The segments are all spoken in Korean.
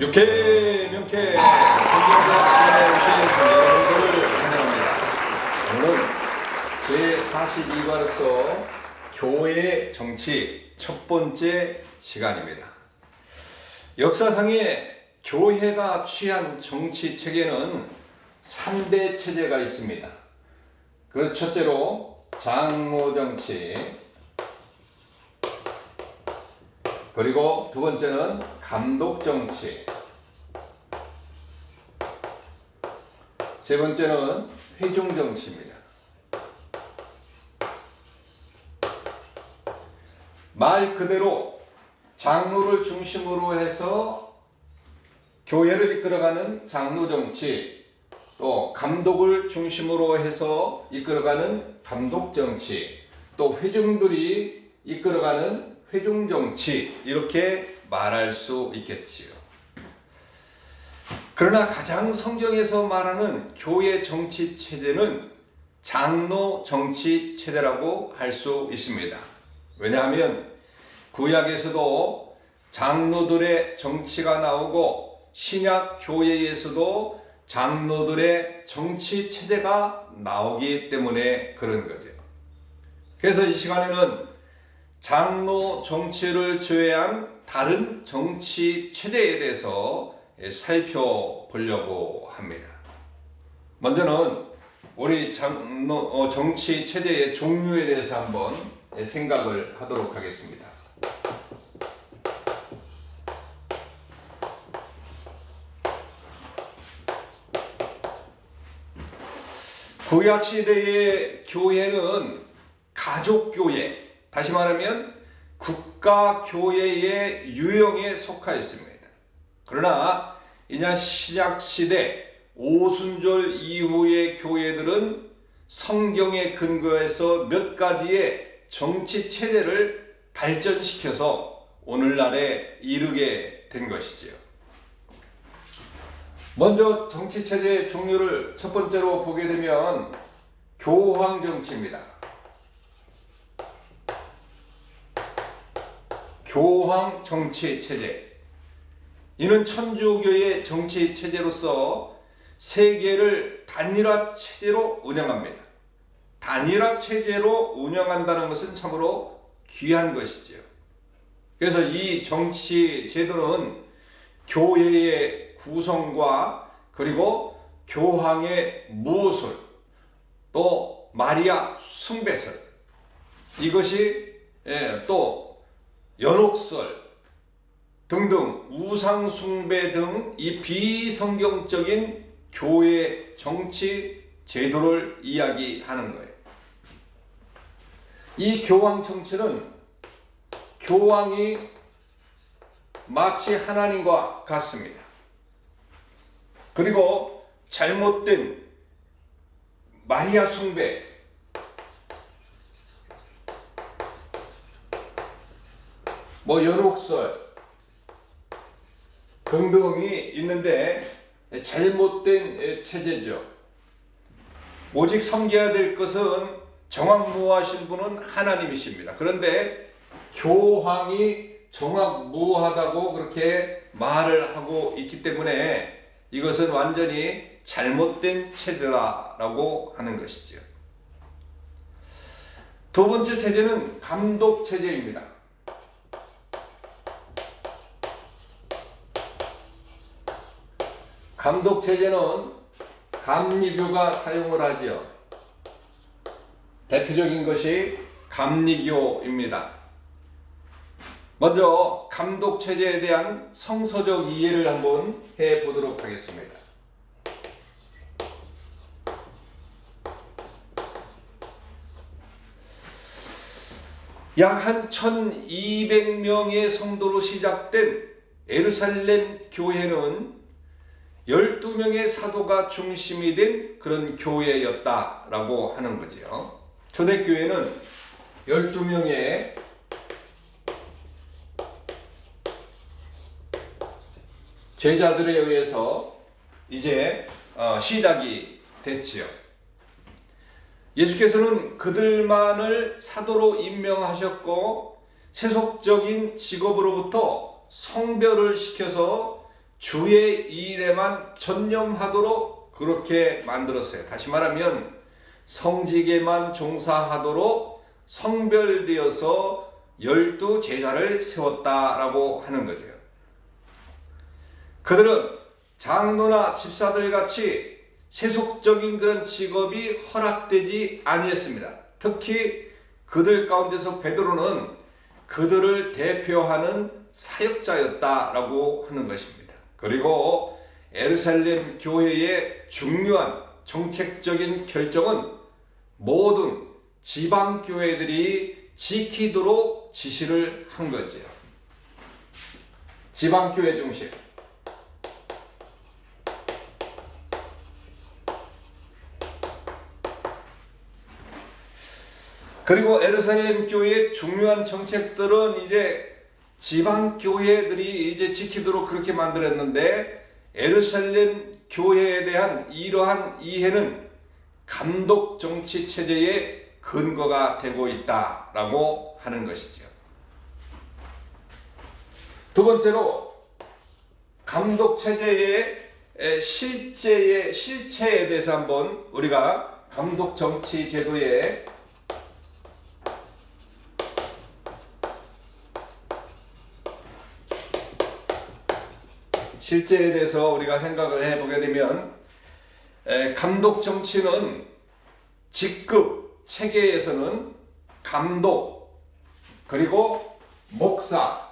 육회 명쾌 환영합니다. 오늘은 제42과로서 교회 정치 첫 번째 시간입니다. 역사상에 교회가 취한 정치 체계는 3대 체제가 있습니다. 그 첫째로 장로 정치, 그리고 두 번째는 감독 정치. 세 번째는 회중 정치입니다. 말 그대로 장로를 중심으로 해서 교회를 이끌어가는 장로 정치, 또 감독을 중심으로 해서 이끌어가는 감독 정치, 또 회중들이 이끌어가는 회중 정치 이렇게 말할 수 있겠지요. 그러나 가장 성경에서 말하는 교회 정치 체제는 장로 정치 체제라고 할 수 있습니다. 왜냐하면 구약에서도 장로들의 정치가 나오고 신약 교회에서도 장로들의 정치 체제가 나오기 때문에 그런 거죠. 그래서 이 시간에는 장로 정치를 제외한 다른 정치 체제에 대해서 살펴보려고 합니다. 먼저는 우리 장로 어, 정치 체제의 종류에 대해서 한번 생각을 하도록 하겠습니다. 구약 시대의 교회는 가족 교회, 다시 말하면 국가 교회의 유형에 속하였습니다. 그러나 이냐 신약 시대 오순절 이후의 교회들은 성경에 근거해서 몇 가지의 정치 체제를 발전시켜서 오늘날에 이르게 된 것이지요. 먼저 정치 체제의 종류를 첫 번째로 보게 되면 교황 정치입니다. 교황 정치 체제. 이는 천주교의 정치 체제로서 세계를 단일화 체제로 운영합니다. 단일화 체제로 운영한다는 것은 참으로 귀한 것이지요. 그래서 이 정치 제도는 교회의 구성과 그리고 교황의 무술 또 마리아 숭배설 이것이 예, 또 연옥설 등등 우상 숭배 등 이 비성경적인 교회 정치 제도를 이야기하는 거예요. 이 교황 정치는 교황이 마치 하나님과 같습니다. 그리고 잘못된 마리아 숭배 뭐 연옥설 등등이 있는데 잘못된 체제죠. 오직 섬겨야 될 것은 정확무하신 분은 하나님이십니다. 그런데 교황이 정확무하다고 그렇게 말을 하고 있기 때문에 이것은 완전히 잘못된 체제다라고 하는 것이죠. 두 번째 체제는 감독 체제입니다. 감독 체제는 감리교가 사용을 하지요. 대표적인 것이 감리교입니다. 먼저 감독 체제에 대한 성서적 이해를 한번 해 보도록 하겠습니다. 약한 1200명의 성도로 시작된 에루살렘 교회는 12명의 사도가 중심이 된 그런 교회였다라고 하는 거지요. 초대교회는 12명의 제자들에 의해서 이제 어, 시작이 됐지요. 예수께서는 그들만을 사도로 임명하셨고 세속적인 직업으로부터 성별을 시켜서 주의 일에만 전념하도록 그렇게 만들었어요. 다시 말하면 성직에만 종사하도록 성별되어서 열두 제자를 세웠다라고 하는 거죠. 그들은 장로나 집사들 같이 세속적인 그런 직업이 허락되지 아니했습니다. 특히 그들 가운데서 베드로는 그들을 대표하는 사역자였다라고 하는 것입니다. 그리고 에르살렘 교회의 중요한 정책적인 결정은 모든 지방 교회들이 지키도록 지시를 한 거지요. 지방 교회 중심. 그리고 에르살렘 교회의 중요한 정책들은 이제 지방 교회들이 이제 지키도록 그렇게 만들었는데 에르살렘 교회에 대한 이러한 이해는 감독 정치 체제의 근거가 되고 있다라고 하는 것이죠. 두 번째로 감독 체제의 실제의 실체에 대해서 한번 우리가 감독 정치 제도의 실제에 대해서 우리가 생각을 해보게 되면 에, 감독 정치는 직급 체계에서는 감독 그리고 목사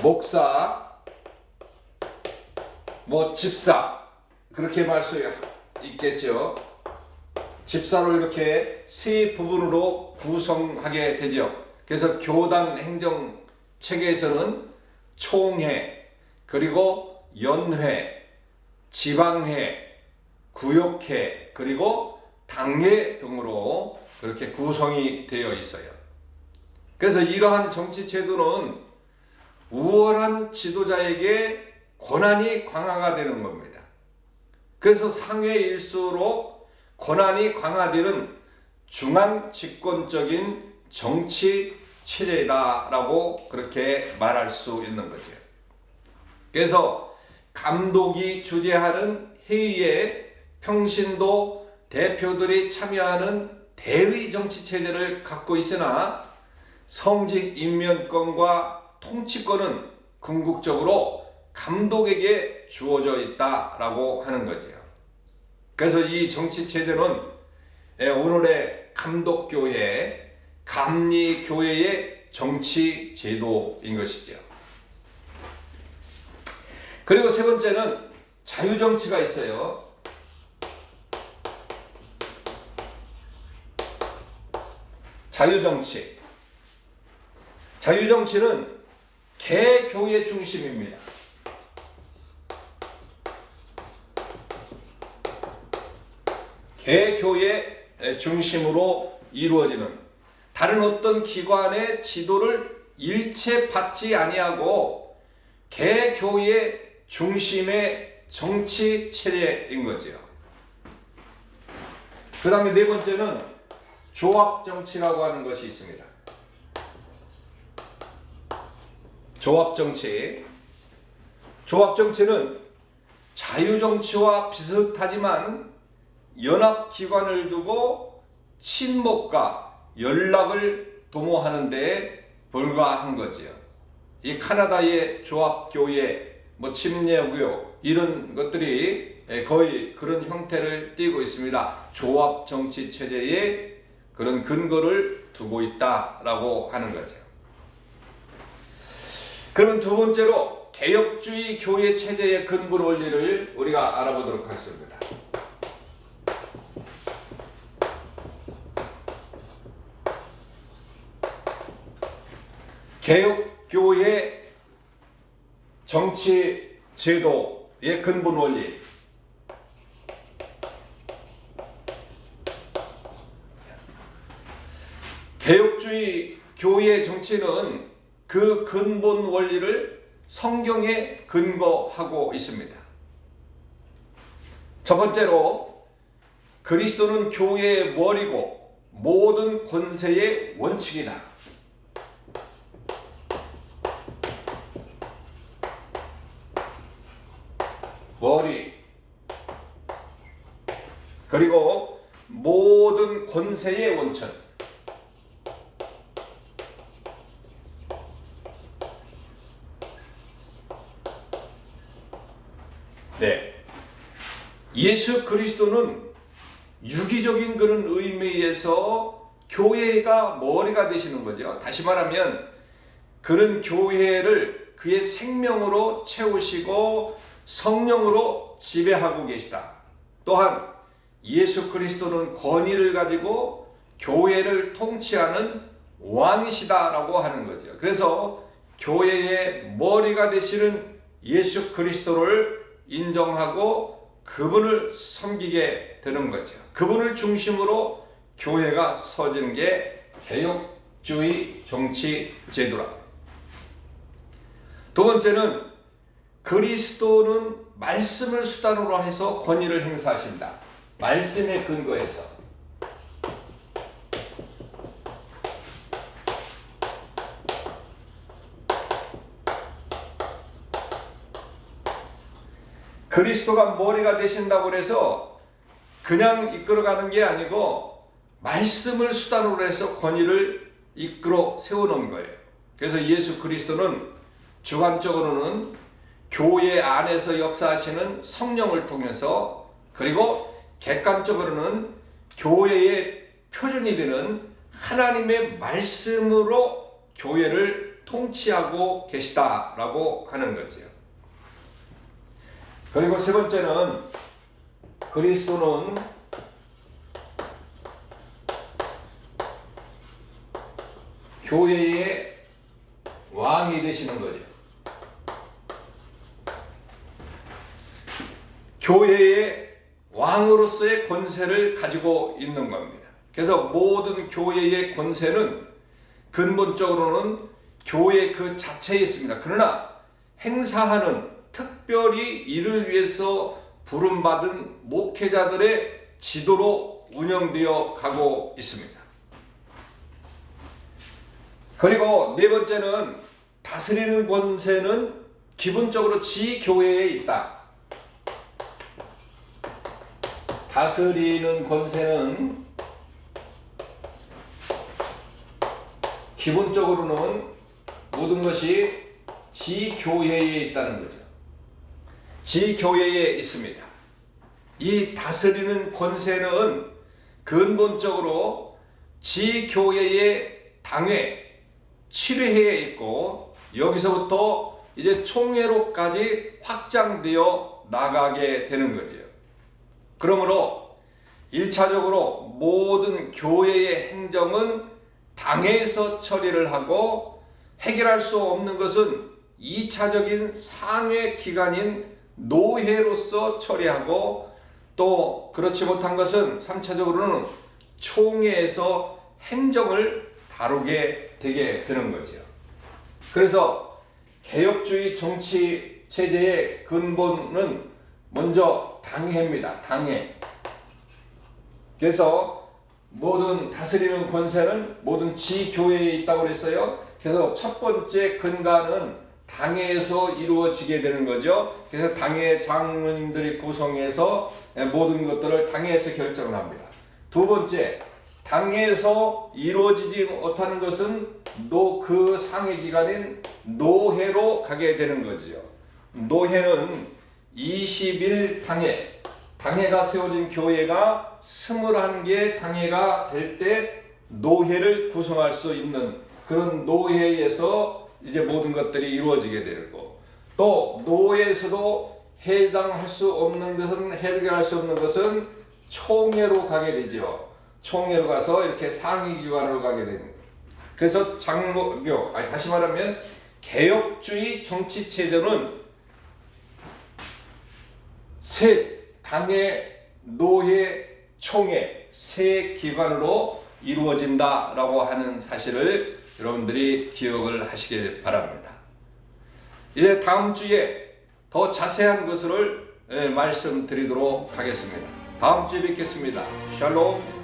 목사 뭐 집사 그렇게 말 수 있겠죠. 집사로 이렇게 세 부분으로 구성하게 되죠. 그래서 교단 행정 체계에서는 총회, 그리고 연회, 지방회, 구역회, 그리고 당회 등으로 그렇게 구성이 되어 있어요. 그래서 이러한 정치 제도는 우월한 지도자에게 권한이 강화가 되는 겁니다. 그래서 상회일수록 권한이 강화되는 중앙 집권적인 정치 체제다라고 그렇게 말할 수 있는 거죠. 그래서 감독이 주재하는 회의에 평신도 대표들이 참여하는 대의 정치 체제를 갖고 있으나 성직 임면권과 통치권은 궁극적으로 감독에게 주어져 있다라고 하는 거죠. 그래서 이 정치 체제는 오늘의 감독교회 감리교회의 정치 제도인 것이죠. 그리고 세 번째는 자유정치가 있어요. 자유정치. 자유정치는 개교의 중심입니다. 개교의 중심으로 이루어지는 다른 어떤 기관의 지도를 일체 받지 아니하고 개교의 중심의 정치 체제인 거지요. 그 다음에 네 번째는 조합 정치라고 하는 것이 있습니다. 조합 정치. 조합 정치는 자유 정치와 비슷하지만 연합 기관을 두고 친목과 연락을 도모하는 데 불과한 거지요. 이 카나다의 조합교회, 뭐 침례교회 이런 것들이 거의 그런 형태를 띠고 있습니다. 조합 정치 체제에 그런 근거를 두고 있다라고 하는 거죠. 그러면 두 번째로 개혁주의 교회 체제의 근본 원리를 우리가 알아보도록 하겠습니다. 개혁교회 정치 제도의 근본 원리 개혁주의 교회 정치는 그 근본 원리를 성경에 근거하고 있습니다. 첫 번째로 그리스도는 교회의 머리고 모든 권세의 원칙이다. 권세의 원천. 네. 예수 그리스도는 유기적인 그런 의미에서 교회가 머리가 되시는 거죠. 다시 말하면 그런 교회를 그의 생명으로 채우시고 성령으로 지배하고 계시다. 또한 예수 그리스도는 권위를 가지고 교회를 통치하는 왕이시다라고 하는 거죠. 그래서 교회의 머리가 되시는 예수 그리스도를 인정하고 그분을 섬기게 되는 거죠. 그분을 중심으로 교회가 서지는 게 개혁주의 정치 제도라. 두 번째는 그리스도는 말씀을 수단으로 해서 권위를 행사하신다. 말씀에 근거해서. 그리스도가 머리가 되신다고 해서 그냥 이끌어가는 게 아니고 말씀을 수단으로 해서 권위를 이끌어 세워놓은 거예요. 그래서 예수 그리스도는 주관적으로는 교회 안에서 역사하시는 성령을 통해서 그리고 객관적으로는 교회의 표준이 되는 하나님의 말씀으로 교회를 통치하고 계시다라고 하는 거죠. 그리고 세 번째는 그리스도는 교회의 왕이 되시는 거죠. 교회의 왕으로서의 권세를 가지고 있는 겁니다. 그래서 모든 교회의 권세는 근본적으로는 교회 그 자체에 있습니다. 그러나 행사하는 특별히 이를 위해서 부름받은 목회자들의 지도로 운영되어 가고 있습니다. 그리고 네 번째는 다스리는 권세는 기본적으로 지 교회에 있다. 다스리는 권세는 기본적으로는 모든 것이 지 교회에 있다는 거죠. 지 교회에 있습니다. 이 다스리는 권세는 근본적으로 지 교회의 당회, 7회에 있고 여기서부터 이제 총회로까지 확장되어 나가게 되는 거죠. 그러므로 1차적으로 모든 교회의 행정은 당회에서 처리를 하고 해결할 수 없는 것은 2차적인 상회 기관인 노회로서 처리하고 또 그렇지 못한 것은 3차적으로는 총회에서 행정을 다루게 되게 되는 거죠. 그래서 개혁주의 정치 체제의 근본은 먼저 당회입니다. 당회. 그래서 모든 다스리는 권세는 모든 지교회에 있다고 그랬어요. 그래서 첫 번째 근간은 당회에서 이루어지게 되는 거죠. 그래서 당회 장로님들이 구성해서 모든 것들을 당회에서 결정을 합니다. 두 번째, 당회에서 이루어지지 못하는 것은 노 그 상회 기관인 노회로 가게 되는 거죠. 노회는 20일 당회, 당회가 세워진 교회가 21개 당회가 될 때 노회를 구성할 수 있는 그런 노회에서 이제 모든 것들이 이루어지게 되고 또 노회에서도 해당할 수 없는 것은 해결할 수 없는 것은 총회로 가게 되죠. 총회로 가서 이렇게 상위 기관으로 가게 되는. 그래서 장로교, 아니 다시 말하면 개혁주의 정치 체제는 세 당의 노예 총회 세 기관으로 이루어진다라고 하는 사실을 여러분들이 기억을 하시길 바랍니다. 이제 다음 주에 더 자세한 것을 말씀드리도록 하겠습니다. 다음 주에 뵙겠습니다. 샬롬.